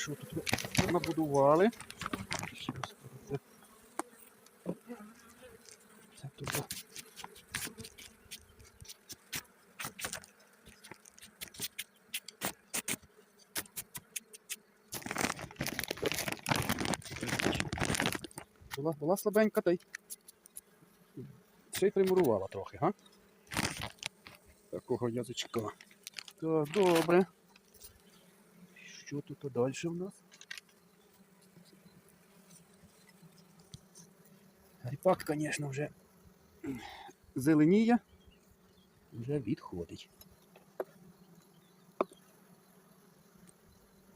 Що тут набудували? Це тут. Була, була слабенька, та й ще й примурувала трохи, га? Такого язичка. Так, добре. Що тут далі в нас? Ріпак, звісно, вже зеленіє, вже відходить.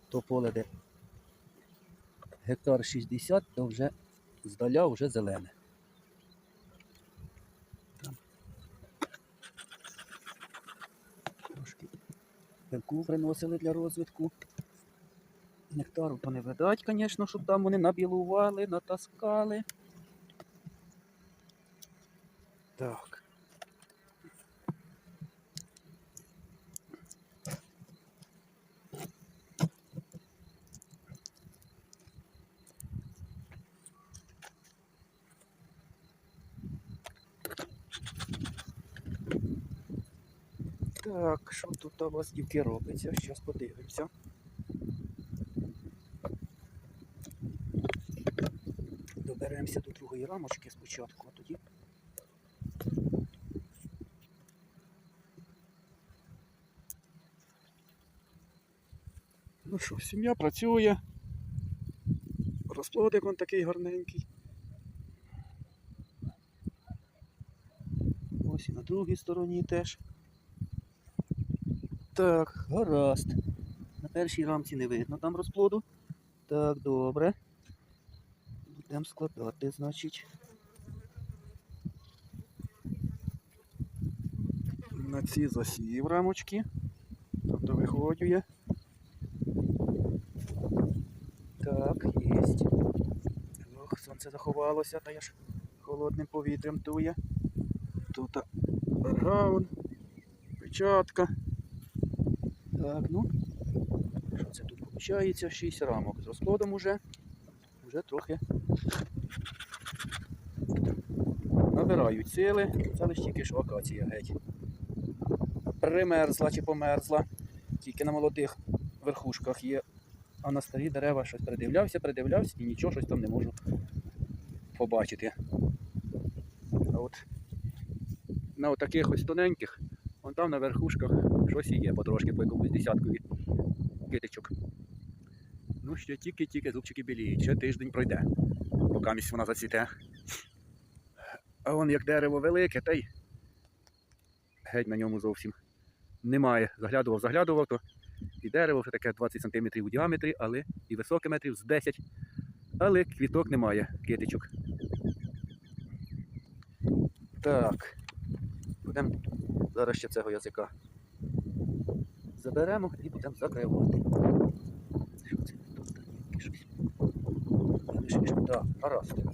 То поле, де гектар 60, то вже здаля вже зелене. Там трошки пилку приносили для розвитку. Нектару то не видать, звісно, щоб там вони набілували, натаскали. Так. Так, що тут у вас дівки робиться? Зараз подивимося. Доберемося до другої рамочки спочатку, а тоді. Ну що, сім'я працює. Розплодик он такий гарненький. Ось і на другій стороні теж. Так, гаразд. На першій рамці не видно там розплоду. Так, добре. Будемо складати, значить. На ці засів рамочки. Тобто виходює. Так, єсть. Ох, сонце заховалося, та я ж холодним повітрям дує. Тут бергаун, печатка. Так, ну. Що це тут виходить? 6 рамок. З розплодом уже. Вже трохи набирають сили. Це лише тільки що акація геть. Примерзла чи померзла. Тільки на молодих верхушках є. А на старі дерева щось придивлявся, придивлявся і нічого щось там не можу побачити. А от на таких ось тоненьких, вон там на верхушках щось і є потрошки по якомусь десяткові китичок. Ну, ще тільки-тільки зубчики біліють, ще тиждень пройде, поки місць вона зацвіте. А вон як дерево велике, та й геть на ньому зовсім немає. Заглядував, заглядував, то і дерево вже таке 20 см у діаметрі, але і високе метрів з 10 але квіток немає, китичок. Так. Будемо зараз ще цього язика заберемо і будемо закривати. Що це тут? Щось. Так, гаразд.